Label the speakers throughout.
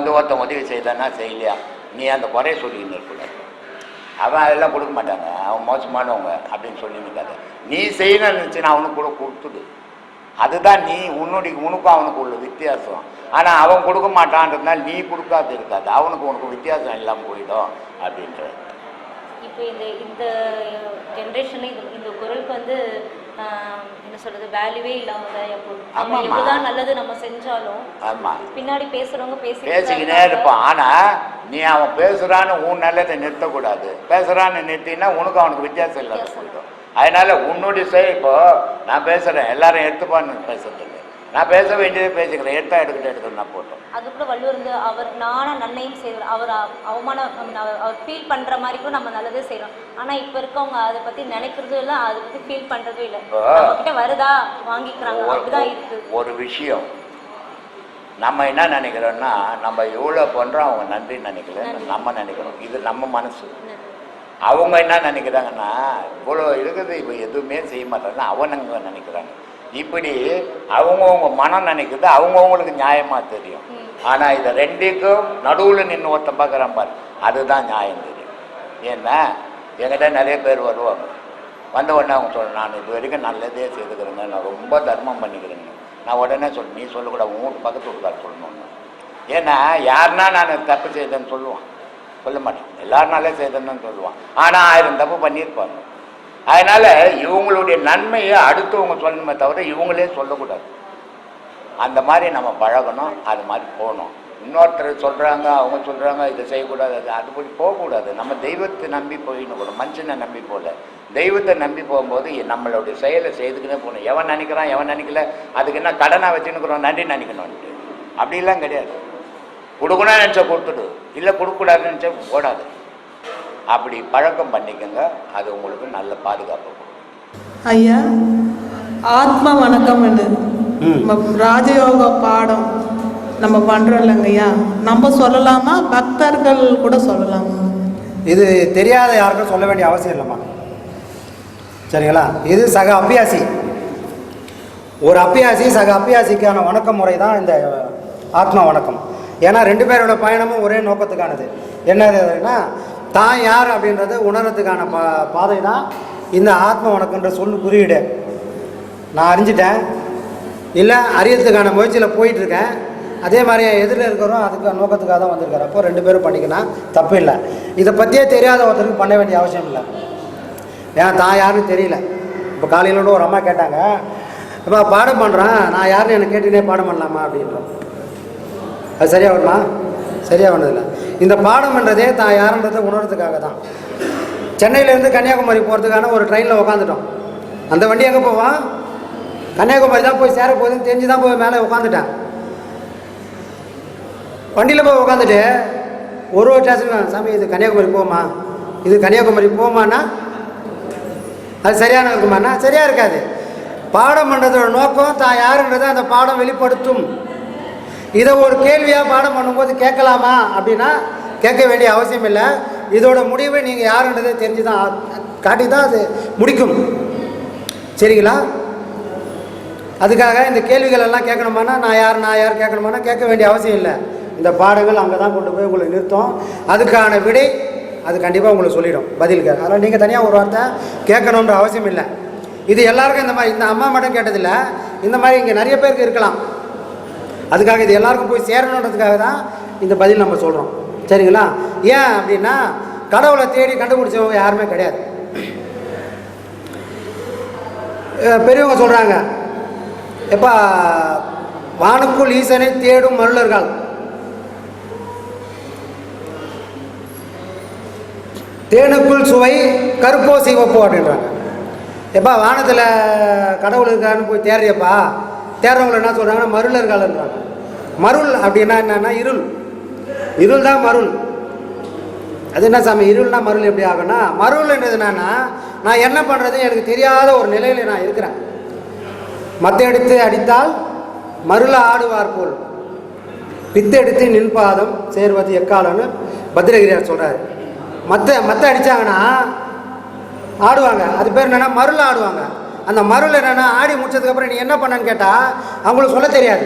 Speaker 1: வந்து ஒருத்தன் உதவி செய்தானா செய்யலையா? நீ அந்த குறைய சொல்லிக்கின்னு இருக்கக்கூடாது அவன் அதெல்லாம் கொடுக்க மாட்டாங்க. அவன் மோசமானவங்க அப்படின்னு சொல்லியிருக்காங்க நீ செய்யணும்னு நினச்சின்னா அவனுக்கு கூட கொடுத்துடு. அதுதான் நீ உன்னுடைய உனக்கும் அவனுக்கு உள்ள வித்தியாசம். ஆனால் அவன் கொடுக்க மாட்டான்றதுனால நீ கொடுக்காது இருக்காது. அவனுக்கு உனக்கு வித்தியாசம் இல்லாமல் போயிடும் அப்படின்றது
Speaker 2: இப்போ இந்த இந்த ஜென்ரேஷனில் இந்த குரலுக்கு வந்து என்ன சொல்றது வேல்யூவே இல்லாமல் தான் எப்போ நல்லது நம்ம செஞ்சாலும்
Speaker 1: ஆமாம்
Speaker 2: பின்னாடி பேசுறவங்க தான்
Speaker 1: பேசிக்கினே. இருப்பான். ஆனால் நீ அவன் பேசுகிறான்னு உன் நல்லதை நிறுத்தக்கூடாது. பேசுகிறான்னு நிறுத்தினா உனக்கு அவனுக்கு வித்தியாசம் இல்லாத போயிடும். அதனால உன்னுடைய செய் இப்போ நான் பேசுகிறேன் எல்லாரும் எடுத்துப்பான்னு பேசுறது நான் பேச வேண்டியதை பேசிக்கிறேன் எடுத்தா எடுக்கட்டும் எடுக்கணும் நான் போட்டோம்.
Speaker 2: அதுக்குள்ள வள்ளுவர் வந்து அவர் நாண நன்மையும் செய்கிறார் அவர் அவ- அவமானம் I mean, அவர் ஃபீல் பண்ற மாதிரி கூட நம்ம நல்லதே செய்றோம். ஆனா இப்ப இருக்கவங்க அதை பத்தி நினைக்கிறதும் இல்லை அதை பத்தி ஃபீல் பண்றதும் இல்லை. கிட்ட வருதா? வாங்கிக்கிறாங்க. அப்படிதான் இருக்கு.
Speaker 1: ஒரு விஷயம். நம்ம என்ன நினைக்கிறோம்னா நம்ம எவ்வளோ பண்ணுறோம் அவங்க நன்றி நினைக்கல. நம்ம நினைக்கிறோம். இது நம்ம மனசு. அவங்க என்ன நினைக்கிறாங்கன்னா இவ்வளோ இருக்குது இப்போ எதுவுமே செய்ய மாட்டாங்க அவனுங்க நினைக்கிறாங்க. இப்படி அவங்கவுங்க மனம் நினைக்கிறது அவங்கவுங்களுக்கு நியாயமாக தெரியும். ஆனால் இதை ரெண்டுக்கும் நடுவில் நின்று ஒருத்தன் பார்க்குறான் பாரு அதுதான் நியாயம் தெரியும். ஏன்னா என்கிட்ட நிறைய பேர் வருவாங்க. வந்த உடனே அவங்க சொல்ல நான் இது வரைக்கும் நல்லதே செய்துக்கிறேங்க நான் ரொம்ப தர்மம் பண்ணிக்கிறேங்க. நான் உடனே சொல் நீ சொல்லக்கூடாது வீட்டு பக்கத்து வீட்டுக்கார சொல்லணும்னு. ஏன்னா யாருன்னா நான் தப்பு செய்தேன்னு சொல்லுவான். சொல்ல மாட்டேன். எல்லாருனாலே செய்தேன்னு சொல்லுவான். ஆனால் ஆயிரம் தப்பு பண்ணியிருப்பாங்க. அதனால இவங்களுடைய நன்மையை அடுத்தவங்க சொல்லணுமே தவிர இவங்களே சொல்லக்கூடாது. அந்த மாதிரி நம்ம பழகணும் அது மாதிரி போகணும். இன்னொருத்தர் சொல்கிறாங்க அவங்க சொல்கிறாங்க இதை செய்யக்கூடாது அது அதுபடி போகக்கூடாது. நம்ம தெய்வத்தை நம்பி போயின்னு கூட மனுஷனை நம்பி போகல. தெய்வத்தை நம்பி போகும்போது நம்மளுடைய செயலை செய்துக்கினே போகணும். எவன் நினைக்கிறான் எவன் நினைக்கல அதுக்கு என்ன கடனாக வச்சுன்னுக்குறோம் நன்றி நினைக்கணும்ட்டு அப்படிலாம் கிடையாது. கொடுக்கணும்னு நினச்சா கொடுத்துடு. இல்லை கொடுக்கக்கூடாதுன்னு நினச்சா போடாது. அப்படி பழக்கம் பண்ணிக்கோங்க அது உங்களுக்கு நல்ல பாதுகாப்பு
Speaker 3: ஐயா ஆத்ம வணக்கம் என்று. நம்ம ராஜயோக பாடம் நம்ம பண்ணுறோம் இல்லைங்க ஐயா. நம்ம சொல்லலாமா? பக்தர்கள் கூட சொல்லலாமா?
Speaker 4: இது தெரியாத யாருக்கும் சொல்ல வேண்டிய அவசியம் இல்லைம்மா. சரிங்களா? இது சக அபியாசி. ஒரு அப்பியாசி சக அப்பியாசிக்கான வணக்க முறை தான் இந்த ஆத்மா வணக்கம். ஏன்னா ரெண்டு பேரோட பயணமும் ஒரே நோக்கத்துக்கானது. என்னதுன்னா தான் யார் அப்படின்றத உணர்றதுக்கான பா பாதை தான் இந்த ஆத்ம வணக்கன்ற சொல்லு குறியீடு. நான் அறிஞ்சிட்டேன். இல்லை அறியறதுக்கான முயற்சியில் போயிட்டுருக்கேன். அதே மாதிரி எதிரில் இருக்கிறோம் அதுக்கு நோக்கத்துக்காக தான் வந்திருக்காரு. அப்போ ரெண்டு பேரும் பண்ணிக்கலாம் தப்பு இல்லை. இதை பற்றியே தெரியாத ஒருத்தருக்கு பண்ண வேண்டிய அவசியம் இல்லை. ஏன் தான் யாருன்னு தெரியல. இப்போ காலையில் கூட ஒரு அம்மா கேட்டாங்க இப்போ பாடம் பண்ணுறேன் நான் யாருன்னு எனக்கு கேட்டுனே பாடம் பண்ணலாமா? அப்படின்றோம் அது சரியாக வருமா? சரியாக வந்ததில்லை. இந்த பாடம் பண்ணுறதே தான் யாருன்றதை உணர்றதுக்காக தான் சென்னையிலேருந்து கன்னியாகுமரி போகிறதுக்கான ஒரு ட்ரெயினில் உட்காந்துட்டோம் அந்த வண்டி எங்கே போவான் கன்னியாகுமரி தான் போய் சேர போகுதுன்னு தெரிஞ்சு தான் போய் மேலே உட்காந்துட்டேன் வண்டியில் போய் உட்காந்துட்டு ஒரு ஒரு ஸ்டேஷன் சாமி இது கன்னியாகுமரி போமா? இது கன்னியாகுமரி போமான்னா? அது சரியான இருக்குமாண்ணா சரியாக இருக்காது. பாடம் பண்ணுறதோட நோக்கம் தான் யாருன்றதை அந்த பாடம் வெளிப்படுத்தும். இதை ஒரு கேள்வியாக பாடம் பண்ணும்போது கேட்கலாமா அப்படின்னா கேட்க வேண்டிய அவசியம் இல்லை. இதோட முடிவை நீங்கள் யாருன்றதை தெரிஞ்சு தான் காட்டி தான் அது முடிக்கும். சரிங்களா? அதுக்காக இந்த கேள்விகள் எல்லாம் கேட்கணுமானா நான் யார் நான் யார் கேட்கணுமானா கேட்க வேண்டிய அவசியம் இல்லை. இந்த பாடங்கள் அங்கே தான் கொண்டு போய் உங்களை நிறுத்தும். அதுக்கான விடை அது கண்டிப்பாக உங்களுக்கு சொல்லிடும். பதிலுக்கு அதனால் நீங்கள் தனியாக ஒரு வார்த்தை கேட்கணுன்ற அவசியம் இல்லை. இது எல்லாருக்கும் இந்த மாதிரி இந்த அம்மா மட்டும் கேட்டதில்லை. இந்த மாதிரி இங்கே நிறைய பேருக்கு இருக்கலாம். அதுக்காக இது எல்லாருக்கும் போய் சேரணுன்றதுக்காக தான் இந்த பதில் நம்ம சொல்கிறோம் சரிங்களா? ஏன் அப்படின்னா கடவுளை தேடி கண்டுபிடிச்சவங்க யாருமே கிடையாது. பெரியவங்க சொல்கிறாங்க எப்பா வானுக்குள் ஈசனை தேடும் மருளர்கள். தேனுக்குள் சுவை கருப்போ சிவப்போ அப்படின்றாங்க. எப்பா வானத்தில் கடவுள் இருக்கான்னு போய் தேடுறியப்பா. தேடுறவங்களை என்ன சொல்கிறாங்கன்னா மருளர்கள்ன்றாங்க. மருள் அப்படின்னா என்னன்னா இருள். இருள் தான் மருள். அது என்ன சாமி இருள்னா மருள் எப்படி ஆகும்னா மருள்ன்றது என்னன்னா நான் என்ன பண்ணுறது எனக்கு தெரியாத ஒரு நிலையில் நான் இருக்கிறேன். மத்த எடுத்து அடித்தால் மருள ஆடுவார் போல். பித்தெடுத்து நின்பாதம் சேர்வது எக்காலம்னு பத்ரகிரியார் சொல்கிறார் மற்ற மற்ற அடித்தாங்கன்னா ஆடுவாங்க. அது பேர் என்னென்னா மருள் ஆடுவாங்க. அந்த மருள் என்னென்னா ஆடி முடிச்சதுக்கப்புறம் நீ என்ன பண்ணன்னு கேட்டால் அவங்களுக்கு சொல்ல தெரியாது.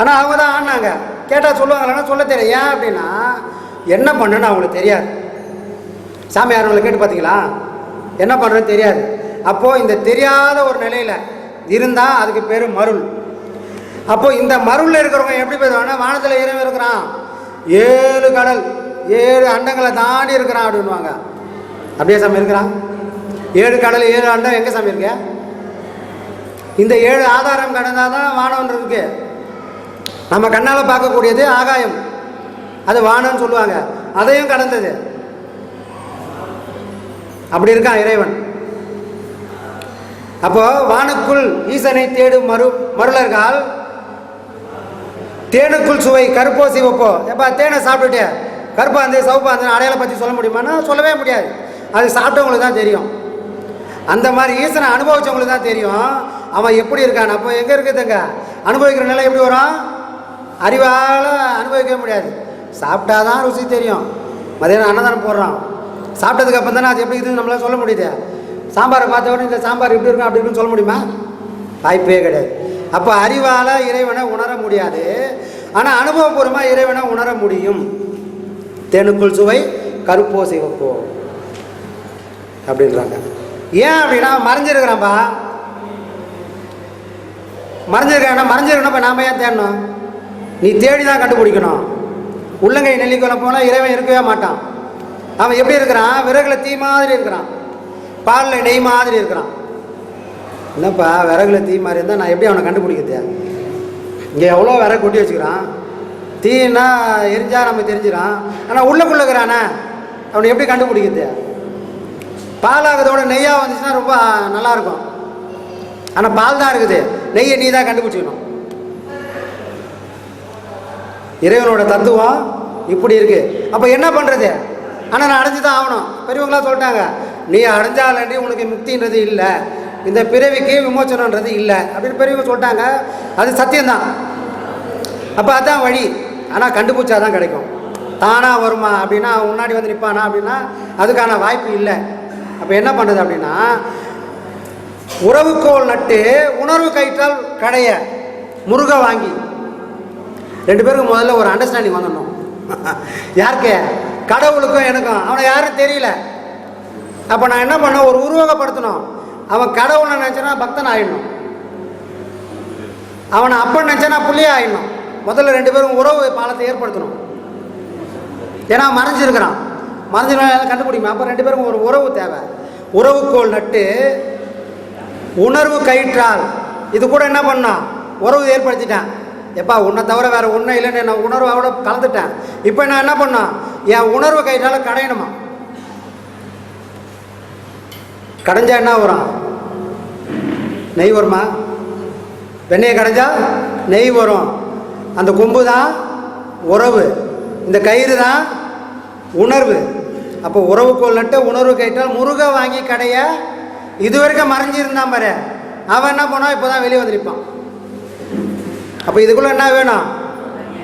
Speaker 4: ஆனால் அவங்க தான் ஆடினாங்க. கேட்டால் சொல்லுவாங்களா சொல்ல தெரியாது. ஏன் அப்படின்னா என்ன பண்ணுன்னு அவங்களுக்கு தெரியாது. சாமியாரவங்களை கேட்டு பார்த்தீங்களா என்ன பண்ணுறதுன்னு தெரியாது. அப்போது இந்த தெரியாத ஒரு நிலையில் இருந்தால் அதுக்கு பேர் மருள். அப்போது இந்த மருளில் இருக்கிறவங்க எப்படி பேசுவாங்கன்னா வானத்தில் இறைவன் இருக்கிறான். ஏழு கடல் ஏழு அண்டங்களை தாண்டி இருக்கிறான் அப்படின்வாங்க அப்படியே சாமி இருக்கிறான். ஏழு கடல் ஏழு ஆண்டா எங்கே சாமி இருக்கு? இந்த ஏழு ஆதாரம் கடந்தால் தான் வானம் இருக்கு. நம்ம கண்ணால் பார்க்கக்கூடியது ஆகாயம். அது வானம்னு சொல்லுவாங்க. அதையும் கடந்தது. அப்படி இருக்கான் இறைவன். அப்போ வானுக்குள் ஈசனை தேடும் மறு மருளர்கள் தேனுக்குள் சுவை கருப்போ சிவப்போ. எப்பா தேனை சாப்பிட்டுட்டு. கருப்பா இருந்து சவுப்பா இருந்து அடையாளம் பற்றி சொல்ல முடியுமான்னா சொல்லவே முடியாது. அது சாப்பிட்டவங்களுக்கு தான் தெரியும். அந்த மாதிரி ஈசனை அனுபவிச்சவங்களுக்கு தான் தெரியும். அவன் எப்படி இருக்கான்? அப்போ எங்கே இருக்குதுங்க அனுபவிக்கிற நிலை எப்படி வரும்? அறிவால் அனுபவிக்க முடியாது. சாப்பிட்டா தான் ருசி தெரியும். மதியானம் அன்னதானம் போடுறான். சாப்பிட்டதுக்கு அப்புறம் தானே அது எப்படி இருக்குதுன்னு நம்மளால் சொல்ல முடியுது. சாம்பாரை பார்த்த உடனே இந்த சாம்பார் இப்படி இருக்கும் அப்படி இருக்குன்னு சொல்ல முடியுமா? வாய்ப்பே கிடையாது. அப்போ அறிவால் இறைவனை உணர முடியாது. ஆனால் அனுபவபூர்வமாக இறைவனை உணர முடியும். தேனுக்குள் சுவை கருப்போ சிவப்போ. அப்படின்றாங்க. ஏன் அப்படின்னா மறைஞ்சிருக்கிறான்பா மறைஞ்சிருக்கானா மறைஞ்சிருக்கணும் நாம் நாம ஏன் தேடணும்? நீ தேடி தான் கண்டுபிடிக்கணும். உள்ளங்கை நெல்லிக்கொள்ள போனால் இறைவன் இருக்கவே மாட்டான். அவன் எப்படி இருக்கிறான்? விறகுல தீ மாதிரி இருக்கிறான். பாலில் நெய் மாதிரி இருக்கிறான். என்னப்பா விறகுல தீ மாதிரி இருந்தால் நான் எப்படி அவனை கண்டுபிடிக்கிறது? இங்கே எவ்வளோ விறகு கொட்டி வச்சுக்கிறான்? தீன்னா எரிஞ்சா நம்ம தெரிஞ்சிடான் ஆனால் உள்ளக்குள்ளே இருக்கிறானே. அவனை எப்படி கண்டுபிடிக்கிறது? பாலாகதோட நெய்யாக வந்துச்சுன்னா ரொம்ப நல்லா இருக்கும் ஆனால் பால் தான் இருக்குது. நெய்யை நீ தான் கண்டுபிடிச்சிக்கணும். இறைவனோட தத்துவம் இப்படி இருக்குது அப்போ என்ன பண்ணுறது ஆனால் நான் அடைஞ்சு தான் ஆகணும். பெரியவங்களாம் சொல்லிட்டாங்க நீ அடைஞ்சாலன்றி உனக்கு முக்தின்றது இல்லை. இந்த பிறவிக்கு விமோச்சனன்றது இல்லை. அப்படின்னு பெரியவங்க சொல்லிட்டாங்க. அது சத்தியம்தான். அப்போ அதுதான் வழி. ஆனால் கண்டுபிடிச்சா தான் கிடைக்கும். தானாக வருமா அப்படின்னா அவன் முன்னாடி வந்து நிற்பானா அப்படின்னா அதுக்கான வாய்ப்பு இல்லை. அப்போ என்ன பண்ணுது அப்படின்னா உறவுக்கோள் நட்டு உணர்வு கயிற்றால் கடைய முருக வாங்கி. ரெண்டு பேருக்கும் முதல்ல ஒரு அண்டர்ஸ்டாண்டிங் வந்துடணும். யாருக்கு? கடவுளுக்கும் எனக்கும். அவனை யாரும் தெரியல. அப்போ நான் என்ன பண்ண ஒரு உருவகப்படுத்தணும். அவன் கடவுளை நினச்சனா பக்தன் ஆயிடணும். அவனை அப்பன் நினச்சனா புள்ளியே ஆயிடணும். முதல்ல ரெண்டு பேரும் உறவு பாலத்தை ஏற்படுத்தணும். ஏன்னா மறைஞ்சிருக்கிறான். மறைஞ்சிருக்கான் கண்டுபிடிக்குமா அப்போ ரெண்டு பேருக்கும் ஒரு உறவு தேவை. உறவுக்கோள் நட்டு உணர்வு கயிற்றால். இது கூட என்ன பண்ணான் உறவு ஏற்படுத்திட்டேன். எப்பா உன்னை தவிர வேறு ஒன்றும் இல்லைன்னு நான் உணர்வு அவட கலந்துட்டேன். இப்போ நான் என்ன பண்ணோம் என் உணர்வு கயிற்றால் கடையணுமா? கடைஞ்சா என்ன வரும்? நெய் வருமா? வெண்ணெயை கடைஞ்சா நெய் வரும். அந்த கொம்பு தான் உறவு. இந்த கயிறு தான் உணர்வு. அப்போ உறவு கொள்ளட்ட உணர்வு கேட்டால் முருக வாங்கி கடையை இது வரைக்கும் மறைஞ்சிருந்தான் பாரு. அவன் என்ன பண்ணான் இப்போ தான் வெளியே வந்திருப்பான். அப்போ இதுக்குள்ளே என்ன வேணும்?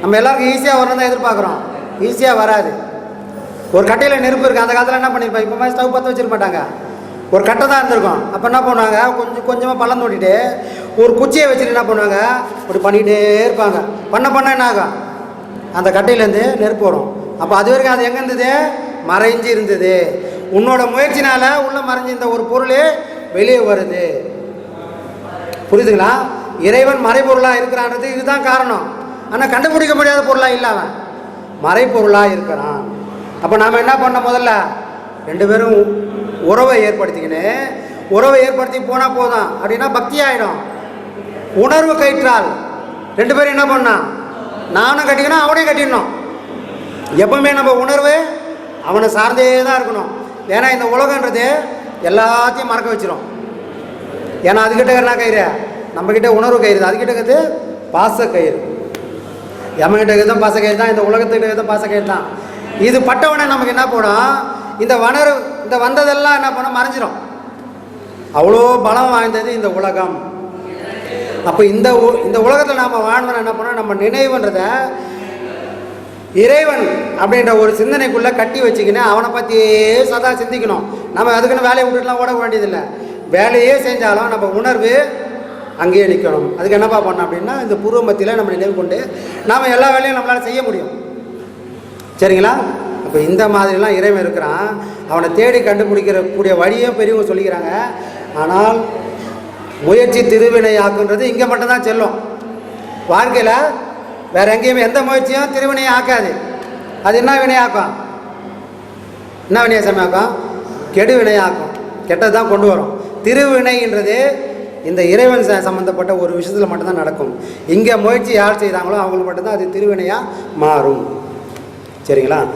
Speaker 4: நம்ம எல்லாருக்கும் ஈஸியாக வரணும் தான் எதிர்பார்க்குறோம். ஈஸியாக வராது. ஒரு கட்டையில் நெருப்பு இருக்குது அந்த காலத்தில் என்ன பண்ணியிருப்பாங்க இப்போ மாதிரி ஸ்டவ் பற்ற வச்சிருக்க மாட்டாங்க. ஒரு கட்டை தான் இருந்திருக்கும். அப்போ என்ன பண்ணுவாங்க? கொஞ்சம் கொஞ்சமாக பள்ளம் தோண்டிட்டு ஒரு குச்சியை வச்சுட்டு என்ன பண்ணுவாங்க? அப்படி பண்ணிக்கிட்டே இருப்பாங்க. பண்ண பண்ண என்ன ஆகும்? அந்த கட்டையிலேருந்து நெருப்பு வரும். அப்போ அது வரைக்கும் அது எங்கே இருந்தது? மறைஞ்சு இருந்தது உன்னோட முயற்சினால உள்ள மறைஞ்சிருந்த ஒரு பொருள் வெளியே வருது. புரியுதுங்களா? இறைவன் மறைபொருளாக இருக்கிறான்றது இதுதான் காரணம். ஆனால் கண்டுபிடிக்க முடியாத பொருளாக இல்லை அவன். மறைப்பொருளாக இருக்கிறான். அப்போ நாம் என்ன பண்ண முதல்ல? ரெண்டு பேரும் உறவை ஏற்படுத்திக்கின்னு உறவை ஏற்படுத்தி போனால் போதும். அப்படின்னா பக்தி ஆகிடும் உணர்வு கயிற்றால். ரெண்டு பேரும் என்ன பண்ணான் நானும் கட்டிக்கணும் அவனையும் கட்டிடணும். எப்பவுமே நம்ம உணர்வு அவனை சார்ந்தே தான் இருக்கணும். ஏன்னா இந்த உலகன்றது எல்லாத்தையும் மறக்க வச்சிடும் ஏன்னா அதுக்கிட்ட என்ன கயிறு? நம்மக்கிட்ட உணர்வு கயிறு. அதுக்கிட்ட இருக்கிறது பாச கயிறு. எம்மகிட்ட இருக்கிறது பாச கயிறு தான். இந்த உலகத்துக்கிட்ட இருக்கிறதும் பாச கயிறு தான். இது பட்டவனே நமக்கு என்ன போடும் இந்த வனரு இந்த வந்ததெல்லாம் என்ன பண்ண மறைஞ்சிரும். அவ்வளோ பலம் வாய்ந்தது இந்த உலகம். அப்போ இந்த உ- இந்த உலகத்தில் நாம் வாழ்ந்தோம் என்ன பண்ணோம்? நம்ம நினைவுன்றதை இறைவன் அப்படின்ற ஒரு சிந்தனைக்குள்ளே கட்டி வச்சுக்கின்னு அவனை பற்றியே சதா சிந்திக்கணும். நம்ம அதுக்குன்னு வேலையை விட்டுட்டுலாம் ஓட வேண்டியதில்லை. வேலையே செஞ்சாலும் நம்ம உணர்வு அங்கேயே நிற்கணும். அதுக்கு என்னப்பா பண்ணோம் அப்படின்னா இந்த பூர்வ மத்தியில் நம்ம நினைவு கொண்டு நாம் எல்லா வேலையும் நம்மளால் செய்ய முடியும். சரிங்களா? அப்போ இந்த மாதிரிலாம் இறைவன் இருக்கிறான். அவனை தேடி கண்டுபிடிக்கிற கூடிய வழியும் பெரியவங்க சொல்லிக்கிறாங்க. ஆனால் முயற்சி திருவினை ஆக்குன்றது இங்கே மட்டும்தான் செல்லும். வாழ்க்கையில் வேற எங்கேயுமே எந்த முயற்சியும் திருவினையை ஆக்காது. அது என்ன வினையாக்கும் என்ன வினையை சமையாக்கும் கெடு வினையாக்கும் கெட்டது தான் கொண்டு வரும். திருவினைன்றது இந்த இறைவன் ச- ஒரு விஷயத்தில் மட்டும்தான் நடக்கும். இங்கே முயற்சி யார் செய்கிறாங்களோ அவங்களுக்கு மட்டும்தான் அது திருவினையாக மாறும். சரிங்களா?